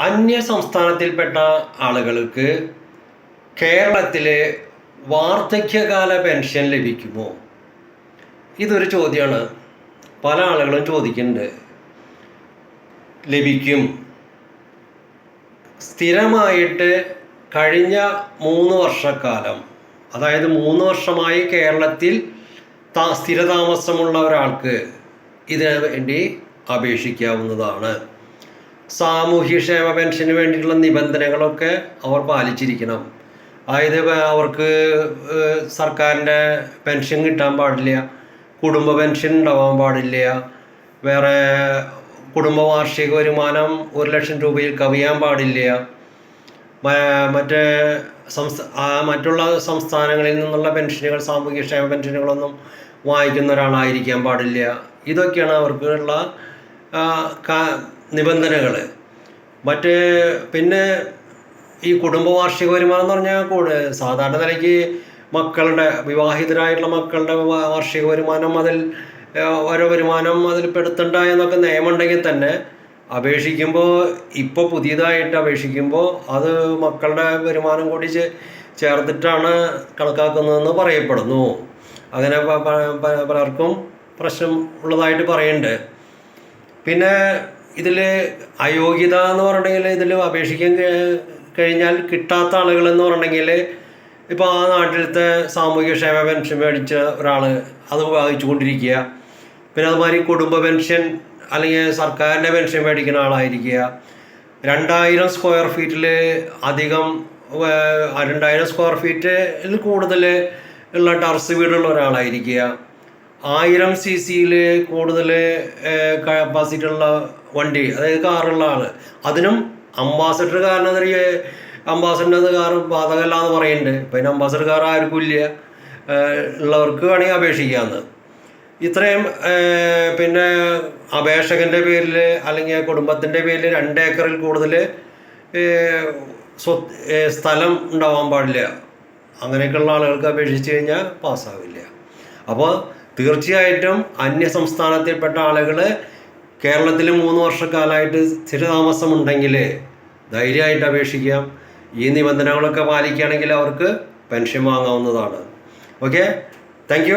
അന്യ സംസ്ഥാനത്തിൽപ്പെട്ട ആളുകൾക്ക് കേരളത്തിലെ വാർദ്ധക്യകാല പെൻഷൻ ലഭിക്കുമോ? ഇതൊരു ചോദ്യമാണ് പല ആളുകളും ചോദിക്കുന്നുണ്ട്. ലഭിക്കും. സ്ഥിരമായിട്ട് കഴിഞ്ഞ മൂന്ന് വർഷക്കാലം അതായത് മൂന്ന് വർഷമായി കേരളത്തിൽ താ സ്ഥിരതാമസമുള്ള ഒരാൾക്ക് ഇതിനു വേണ്ടി അപേക്ഷിക്കാവുന്നതാണ്. സാമൂഹ്യക്ഷേമ പെൻഷന് വേണ്ടിയിട്ടുള്ള നിബന്ധനകളൊക്കെ അവർ പാലിച്ചിരിക്കണം. അതായത് അവർക്ക് സർക്കാരിന്റെ പെൻഷൻ കിട്ടാൻ പാടില്ല കുടുംബ പെൻഷൻ ഉണ്ടാവാൻ പാടില്ല വേറെ കുടുംബ വാർഷിക വരുമാനം ഒരു ലക്ഷം രൂപയിൽ കവിയാൻ പാടില്ല. മറ്റേ സംസ്ഥാ മറ്റുള്ള സംസ്ഥാനങ്ങളിൽ നിന്നുള്ള പെൻഷനുകൾ സാമൂഹ്യക്ഷേമ പെൻഷനുകളൊന്നും വാങ്ങിക്കുന്ന ഒരാളായിരിക്കാൻ പാടില്ല. ഇതൊക്കെയാണ് അവർക്കുള്ള നിബന്ധനകൾ മറ്റ് പിന്നെ ഈ കുടുംബ വാർഷിക വരുമാനം എന്ന് പറഞ്ഞാൽ കൂടെ സാധാരണ നിലയ്ക്ക് മക്കളുടെ വിവാഹിതരായിട്ടുള്ള മക്കളുടെ വാർഷിക വരുമാനം അതിൽ ഓരോ വരുമാനം അതിൽ പെടുത്തണ്ട എന്നൊക്കെ നിയമമുണ്ടെങ്കിൽ തന്നെ അപേക്ഷിക്കുമ്പോൾ ഇപ്പോൾ പുതിയതായിട്ട് അപേക്ഷിക്കുമ്പോൾ അത് മക്കളുടെ വരുമാനം കൂടി ചേർത്തിട്ടാണ് കണക്കാക്കുന്നതെന്ന് പറയപ്പെടുന്നു. അങ്ങനെ പലർക്കും പ്രശ്നം ഉള്ളതായിട്ട് പറയുന്നുണ്ട് പിന്നെ ഇതിൽ അയോഗ്യത എന്ന് പറഞ്ഞിട്ടുണ്ടെങ്കിൽ ഇതിൽ അപേക്ഷിക്കാൻ കഴിഞ്ഞാൽ കിട്ടാത്ത ആളുകൾ എന്ന് പറഞ്ഞിട്ടുണ്ടെങ്കിൽ ഇപ്പോൾ ആ നാട്ടിലത്തെ സാമൂഹിക ക്ഷേമ പെൻഷൻ മേടിച്ച ഒരാൾ അത് വാങ്ങിച്ചു കൊണ്ടിരിക്കുക പിന്നെ അതുമാതിരി കുടുംബ പെൻഷൻ അല്ലെങ്കിൽ സർക്കാരിന്റെ പെൻഷൻ മേടിക്കുന്ന ആളായിരിക്കുക. രണ്ടായിരം സ്ക്വയർ ഫീറ്റിൽ അധികം രണ്ടായിരം സ്ക്വയർ ഫീറ്റിൽ കൂടുതൽ ഉള്ള ടർസ് വീടുള്ള ഒരാളായിരിക്കുക. ആയിരം സി സിയിൽ കൂടുതൽ കപ്പാസിറ്റി ഉള്ള വണ്ടി അതായത് കാറുള്ള ആൾ അതിനും അംബാസഡർ കാരണം അംബാസഡർ കാർ ബാധകമല്ല എന്ന് പറയുന്നുണ്ട് പിന്നെ അംബാസഡർ കാർ ആർക്കും ഇല്ല. ഉള്ളവർക്ക് വേണമെങ്കിൽ അപേക്ഷിക്കാമെന്ന് ഇത്രയും പിന്നെ അപേക്ഷകന്റെ പേരിൽ അല്ലെങ്കിൽ കുടുംബത്തിന്റെ പേരിൽ രണ്ട് ഏക്കറിൽ കൂടുതൽ സ്വത്ത് സ്ഥലം ഉണ്ടാവാൻ പാടില്ല. അങ്ങനെയൊക്കെയുള്ള ആളുകൾക്ക് അപേക്ഷിച്ച് കഴിഞ്ഞാൽ പാസ്സാവില്ല. അപ്പോൾ തീർച്ചയായിട്ടും അന്യ സംസ്ഥാനത്തിൽപ്പെട്ട ആളുകൾ കേരളത്തിൽ മൂന്ന് വർഷക്കാലമായിട്ട് സ്ഥിരതാമസമുണ്ടെങ്കിൽ ധൈര്യമായിട്ട് അപേക്ഷിക്കാം ഈ നിബന്ധനകളൊക്കെ പാലിക്കുകയാണെങ്കിൽ അവർക്ക് പെൻഷൻ വാങ്ങാവുന്നതാണ്. Okay thank